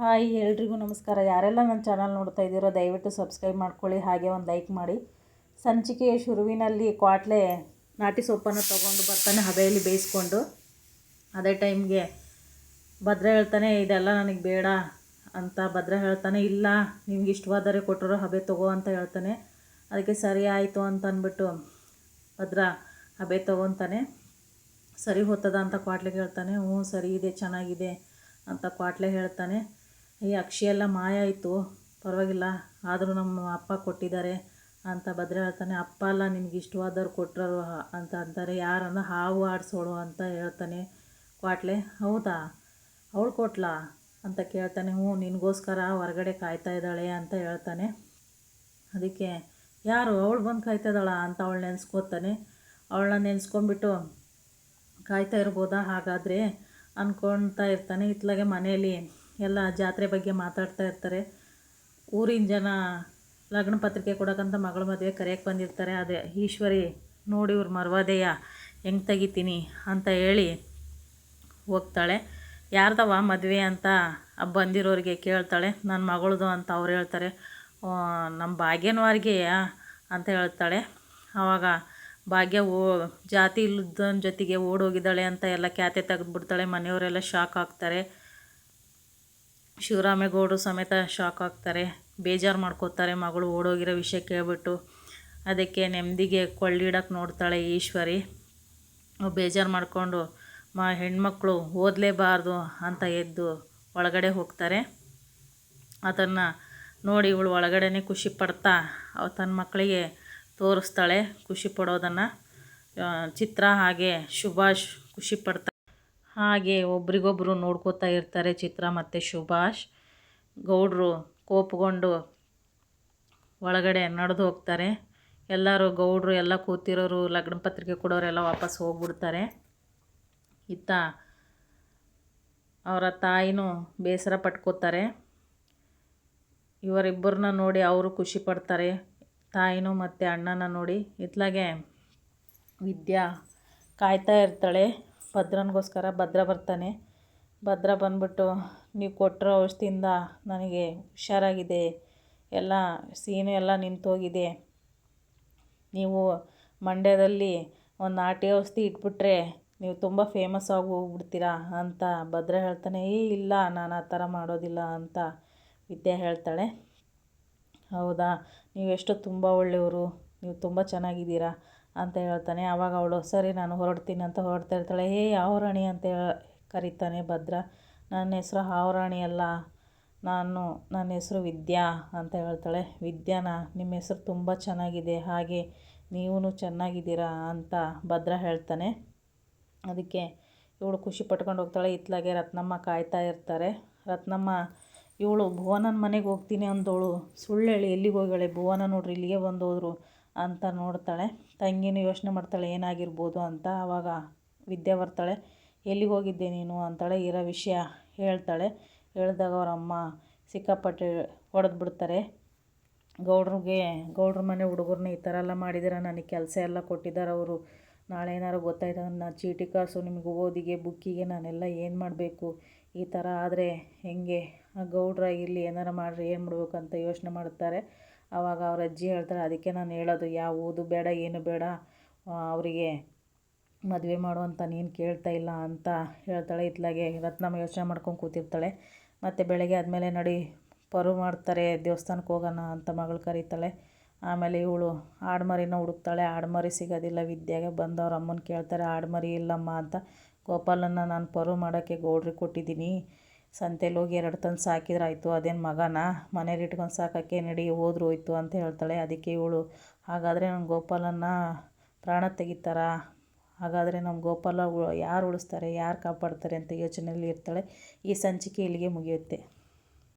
Hi ಎಲ್ರಿಗೂ ನಮಸ್ಕಾರ. ಯಾರೆಲ್ಲ ನನ್ನ ಚಾನಲ್ ನೋಡ್ತಾ ಇದ್ದೀರೋ ದಯವಿಟ್ಟು ಸಬ್ಸ್ಕ್ರೈಬ್ ಮಾಡ್ಕೊಳ್ಳಿ, ಹಾಗೆ ಒಂದು ಲೈಕ್ ಮಾಡಿ. ಸಂಚಿಕೆಯ ಶುರುವಿನಲ್ಲಿ ಕ್ವಾಟ್ಲೆ ನಾಟಿ ಸೊಪ್ಪನ್ನು ತೊಗೊಂಡು ಬರ್ತಾನೆ, ಹಬೆಯಲ್ಲಿ ಬೇಯಿಸ್ಕೊಂಡು. ಅದೇ ಟೈಮ್ಗೆ ಭದ್ರ ಹೇಳ್ತಾನೆ, ಇದೆಲ್ಲ ನನಗೆ ಬೇಡ ಅಂತ ಭದ್ರ ಹೇಳ್ತಾನೆ, ಇಲ್ಲ, ನಿಮ್ಗೆ ಇಷ್ಟವಾದರೆ ಕೊಟ್ಟರು ಹಬೆ ತಗೋ ಅಂತ ಹೇಳ್ತಾನೆ. ಅದಕ್ಕೆ ಸರಿ ಆಯಿತು ಅಂತ ಅಂದ್ಬಿಟ್ಟು ಭದ್ರ ಹಬೆ ತೊಗೊತಾನೆ. ಸರಿ ಹೋಗ್ತದ ಅಂತ ಕ್ವಾಟ್ಲೆಗೆ ಹೇಳ್ತಾನೆ ಹ್ಞೂ, ಸರಿ ಇದೆ, ಚೆನ್ನಾಗಿದೆ ಅಂತ ಕ್ವಾಟ್ಲೆ ಹೇಳ್ತಾನೆ. ಈ ಅಕ್ಷಿ ಎಲ್ಲ ಮಾಯ ಆಯಿತು. ಪರವಾಗಿಲ್ಲ. ಆದರೂ ನಮ್ಮ ಅಪ್ಪ ಕೊಟ್ಟಿದ್ದಾರೆ ಅಂತ ಭದ್ರ ಹೇಳ್ತಾನೆ. ಅಪ್ಪ ಅಲ್ಲ ನಿಮ್ಗೆ ಇಷ್ಟವಾದವ್ರು ಕೊಟ್ಟರು ಅಂತ ಅಂತಾರೆ. ಯಾರನ್ನ ಹಾವು ಆಡಿಸೋಳು ಅಂತ ಹೇಳ್ತಾನೆ ಕ್ವಾಟ್ಲೆ. ಹೌದಾ? ಅವಳು ಕೊಟ್ಲಾ ಅಂತ ಕೇಳ್ತಾನೆ. ಹ್ಞೂ, ನಿನಗೋಸ್ಕರ ಹೊರಗಡೆ ಕಾಯ್ತಾ ಇದ್ದಾಳೆ ಅಂತ ಹೇಳ್ತಾನೆ. ಅದಕ್ಕೆ, ಯಾರು? ಅವಳು ಬಂದು ಕಾಯ್ತಾ ಇದ್ದಾಳ ಅಂತ ಅವಳು ನೆನೆಸ್ಕೋತಾನೆ. ಅವಳನ್ನ ನೆನೆಸ್ಕೊಂಡ್ಬಿಟ್ಟು, ಕಾಯ್ತಾ ಇರ್ಬೋದಾ ಹಾಗಾದರೆ? ಅಂದ್ಕೊಳ್ತಾ ಇರ್ತಾನೆ. ಇತ್ತಲಾಗೆ ಮನೆಯಲ್ಲಿ ಎಲ್ಲ ಜಾತ್ರೆ ಬಗ್ಗೆ ಮಾತಾಡ್ತಾ ಇರ್ತಾರೆ. ಊರಿನ ಜನ ಲಗ್ನ ಪತ್ರಿಕೆ ಕೊಡೋಕ್ಕಂತ ಮಗಳ ಮದುವೆ ಕರೆಯಕ್ಕೆ ಬಂದಿರ್ತಾರೆ. ಅದೇ, ಈಶ್ವರಿ, ನೋಡಿ ಇವ್ರ ಮರ್ವಾದೆಯ? ಹೆಂಗ್ ತೆಗಿತೀನಿ? ಅಂತ ಹೇಳಿ ಹೋಗ್ತಾಳೆ. ಯಾರ್ದವ ಮದುವೆ ಅಂತ ಬಂದಿರೋರಿಗೆ ಕೇಳ್ತಾಳೆ. ನನ್ನ ಮಗಳದು ಅಂತ ಅವ್ರು ಹೇಳ್ತಾರೆ. ನಮ್ಮ ಭಾಗ್ಯನವಾರಿಗೆಯ ಅಂತ ಹೇಳ್ತಾಳೆ. ಆವಾಗ ಭಾಗ್ಯ ಓ, ಜಾತಿ ಇಲ್ಲದನ ಜೊತೆಗೆ ಓಡೋಗಿದ್ದಾಳೆ ಅಂತ ಎಲ್ಲ ಖ್ಯಾತೆ ತೆಗೆದುಬಿಡ್ತಾಳೆ. ಮನೆಯವರೆಲ್ಲ ಶಾಕ್ ಆಗ್ತಾರೆ. ಶಿವರಾಮೇಗೌಡರು ಸಮೇತ ಶಾಕ್ ಆಗ್ತಾರೆ, ಬೇಜಾರು ಮಾಡ್ಕೋತಾರೆ ಮಗಳು ಓಡೋಗಿರೋ ವಿಷಯ ಕೇಳ್ಬಿಟ್ಟು. ಅದಕ್ಕೆ ನೆಮ್ಮದಿಗೆ ಕೊಳ್ಳಿಡಕ್ಕೆ ನೋಡ್ತಾಳೆ ಈಶ್ವರಿ. ಬೇಜಾರು ಮಾಡಿಕೊಂಡು, ಮ, ಹೆಣ್ಮಕ್ಳು ಓದಲೇಬಾರ್ದು ಅಂತ ಎದ್ದು ಒಳಗಡೆ ಹೋಗ್ತಾರೆ. ಅದನ್ನು ನೋಡಿ ಇವಳು ಒಳಗಡೆನೇ ಖುಷಿ ಪಡ್ತಾ ತನ್ನ ಮಕ್ಕಳಿಗೆ ತೋರಿಸ್ತಾಳೆ ಖುಷಿ ಪಡೋದನ್ನು. ಚಿತ್ರ ಹಾಗೆ ಸುಭಾಷ್ ಖುಷಿ ಪಡ್ತಾ ಹಾಗೆ ಒಬ್ರಿಗೊಬ್ಬರು ನೋಡ್ಕೋತಾ ಇರ್ತಾರೆ ಚಿತ್ರ ಮತ್ತು ಸುಭಾಷ್. ಗೌಡರು ಕೋಪಗೊಂಡು ಒಳಗಡೆ ನಡೆದು ಹೋಗ್ತಾರೆ. ಎಲ್ಲರೂ ಗೌಡರು ಎಲ್ಲ ಕೂತಿರೋರು ಲಗ್ನ ಪತ್ರಿಕೆ ಕೊಡೋರೆಲ್ಲ ವಾಪಸ್ ಹೋಗ್ಬಿಡ್ತಾರೆ. ಇತ್ತ ಅವರ ತಾಯಿನೂ ಬೇಸರ ಪಟ್ಕೋತಾರೆ. ಇವರಿಬ್ಬರನ್ನ ನೋಡಿ ಅವರು ಖುಷಿ ಪಡ್ತಾರೆ. ತಾಯಿನೂ ಮತ್ತು ಅಣ್ಣನ ನೋಡಿ. ಇತ್ಲಾಗೆ ವಿದ್ಯಾ ಕಾಯ್ತಾ ಇರ್ತಾಳೆ. ಭದ್ರನಿಗೋಸ್ಕರ ಭದ್ರ ಬರ್ತಾನೆ. ಭದ್ರ ಬಂದ್ಬಿಟ್ಟು, ನೀವು ಕೊಟ್ಟಿರೋ ಔಷಧಿಯಿಂದ ನನಗೆ ಹುಷಾರಾಗಿದೆ. ಎಲ್ಲ ಸೀನು ಎಲ್ಲ ನಿಂತೋಗಿದೆ. ನೀವು ಮಂಡ್ಯದಲ್ಲಿ ಒಂದು ನಾಟಿ ಔಷಧಿ ಇಟ್ಬಿಟ್ರೆ ನೀವು ತುಂಬ ಫೇಮಸ್ ಆಗಿ ಹೋಗ್ಬಿಡ್ತೀರಾ ಅಂತ ಭದ್ರ ಹೇಳ್ತಾನೆ. ಏ, ಇಲ್ಲ, ನಾನು ಆ ಥರ ಮಾಡೋದಿಲ್ಲ ಅಂತ ವಿದ್ಯಾ ಹೇಳ್ತಾಳೆ. ಹೌದಾ? ನೀವೆಷ್ಟು ತುಂಬ ಒಳ್ಳೆಯವರು. ನೀವು ತುಂಬ ಚೆನ್ನಾಗಿದ್ದೀರಾ. ಅಂತ ಹೇಳ್ತಾನೆ. ಆವಾಗ ಅವಳು, ಸರಿ, ನಾನು ಹೊರಡ್ತೀನಿ ಅಂತ ಹೊರಡ್ತಾ ಇರ್ತಾಳೆ. ಹೇ ಆವರಣಿ ಅಂತ ಕರೀತಾನೆ ಭದ್ರ. ನನ್ನ ಹೆಸರು ಆವರಣಿ ಅಲ್ಲ. ನಾನು ನನ್ನ ಹೆಸರು ವಿದ್ಯಾ ಅಂತ ಹೇಳ್ತಾಳೆ. ವಿದ್ಯಾನ, ನಿಮ್ಮ ಹೆಸರು ತುಂಬ ಚೆನ್ನಾಗಿದೆ. ಹಾಗೆ ನೀವೂ ಚೆನ್ನಾಗಿದ್ದೀರಾ ಅಂತ ಭದ್ರ ಹೇಳ್ತಾನೆ. ಅದಕ್ಕೆ ಇವಳು ಖುಷಿ ಪಟ್ಕೊಂಡು ಹೋಗ್ತಾಳೆ. ಇತ್ಲಾಗೆ ರತ್ನಮ್ಮ ಕಾಯ್ತಾ ಇರ್ತಾರೆ. ರತ್ನಮ್ಮ, ಇವಳು ಭುವನನ ಮನೆಗೆ ಹೋಗ್ತೀನಿ ಅಂದವಳು. ಸುಳ್ಳು ಹೇಳಿ ಎಲ್ಲಿಗೆ ಹೋಗ್ಯಾಳೆ? ಭುವನ ನೋಡ್ರಿ, ಇಲ್ಲಿಗೆ ಬಂದು ಹೋದ್ರು ಅಂತ ನೋಡ್ತಾಳೆ. ತಂಗಿನೂ ಯೋಚನೆ ಮಾಡ್ತಾಳೆ, ಏನಾಗಿರ್ಬೋದು ಅಂತ. ಆವಾಗ ವಿದ್ಯೆ ಬರ್ತಾಳೆ, ಎಲ್ಲಿಗೆ ಹೋಗಿದ್ದೆ ನೀನು? ಅಂತಾಳೆ. ಇರೋ ವಿಷಯ ಹೇಳ್ತಾಳೆ. ಹೇಳಿದಾಗ ಅವ್ರ ಅಮ್ಮ ಸಿಕ್ಕಾಪಟ್ಟೆ ಹೊಡೆದು ಬಿಡ್ತಾರೆ ಗೌಡ್ರಿಗೆ, ಗೌಡ್ರ ಮನೆ ಹುಡುಗರನ್ನ ಈ ಥರ ಎಲ್ಲ ಮಾಡಿದ್ದೀರ? ನನಗೆ ಕೆಲಸ ಎಲ್ಲ ಕೊಟ್ಟಿದ್ದಾರೆ ಅವರು. ನಾಳೆ ಏನಾರು ಗೊತ್ತಾಯ್ತು? ನನ್ನ ಚೀಟಿ ಕಾಸು ನಿಮಗೆ ಓದಿಗೆ, ಬುಕ್ಕಿಗೆ ನಾನೆಲ್ಲ ಏನು ಮಾಡಬೇಕು? ಈ ಥರ ಆದರೆ ಹೆಂಗೆ? ಆ ಗೌಡ್ರ ಇಲ್ಲಿ ಏನಾರು ಮಾಡಿರಿ, ಏನು ಮಾಡಬೇಕು ಅಂತ ಯೋಚನೆ ಮಾಡುತ್ತಾರೆ ಆವಾಗ ಅವ್ರ ಅಜ್ಜಿ ಹೇಳ್ತಾರೆ ಅದಕ್ಕೆ ನಾನು ಹೇಳೋದು ಯಾವ ಓದು ಬೇಡ, ಏನು ಬೇಡ ಅವರಿಗೆ ಮದುವೆ ಮಾಡು ಅಂತ ನೀನು ಕೇಳ್ತಾ ಇಲ್ಲ ಅಂತ ಹೇಳ್ತಾಳೆ. ಇತ್ಲಾಗೆ ರತ್ನಮ್ಮ ಯೋಚನೆ ಮಾಡ್ಕೊಂಡು ಕೂತಿರ್ತಾಳೆ. ಮತ್ತು ಬೆಳಗ್ಗೆ ಆದಮೇಲೆ ನಡಿ, ಪರು ಮಾಡ್ತಾರೆ ದೇವಸ್ಥಾನಕ್ಕೆ ಹೋಗೋಣ ಅಂತ ಮಗಳು ಕರೀತಾಳೆ. ಆಮೇಲೆ ಇವಳು ಆಡ್ಮರಿನ ಹುಡುಕ್ತಾಳೆ. ಆಡ್ಮರಿ ಸಿಗೋದಿಲ್ಲ, ವಿದ್ಯಾಗೆ ಬಂದು ಅವ್ರ ಅಮ್ಮನ ಕೇಳ್ತಾರೆ, ಆಡ್ಮರಿ ಇಲ್ಲಮ್ಮ ಅಂತ. ಗೋಪಾಲನ್ನ ನಾನು ಪರು ಮಾಡೋಕ್ಕೆ ಗೌಡ್ರಿಗೆ ಕೊಟ್ಟಿದ್ದೀನಿ. ಸಂತೆಲಿ ಹೋಗಿ ಎರಡು ತಂದು ಸಾಕಿದ್ರೆ ಆಯಿತು. ಅದೇನು ಮಗನ? ಮನೇಲಿ ಇಟ್ಕೊಂಡು ಸಾಕೋಕ್ಕೆ ನಡಿ, ಹೋದ್ರು ಹೋಯ್ತು ಅಂತ ಹೇಳ್ತಾಳೆ. ಅದಕ್ಕೆ ಇವಳು, ಹಾಗಾದರೆ ನಮ್ಮ ಗೋಪಾಲನ್ನ ಪ್ರಾಣ ತೆಗಿತಾರಾ? ಹಾಗಾದರೆ ನಮ್ಮ ಗೋಪಾಲ ಯಾರು ಉಳಿಸ್ತಾರೆ? ಯಾರು ಕಾಪಾಡ್ತಾರೆ? ಅಂತ ಯೋಚನೆಯಲ್ಲಿ ಇರ್ತಾಳೆ. ಈ ಸಂಚಿಕೆ ಇಲ್ಲಿಗೆ ಮುಗಿಯುತ್ತೆ.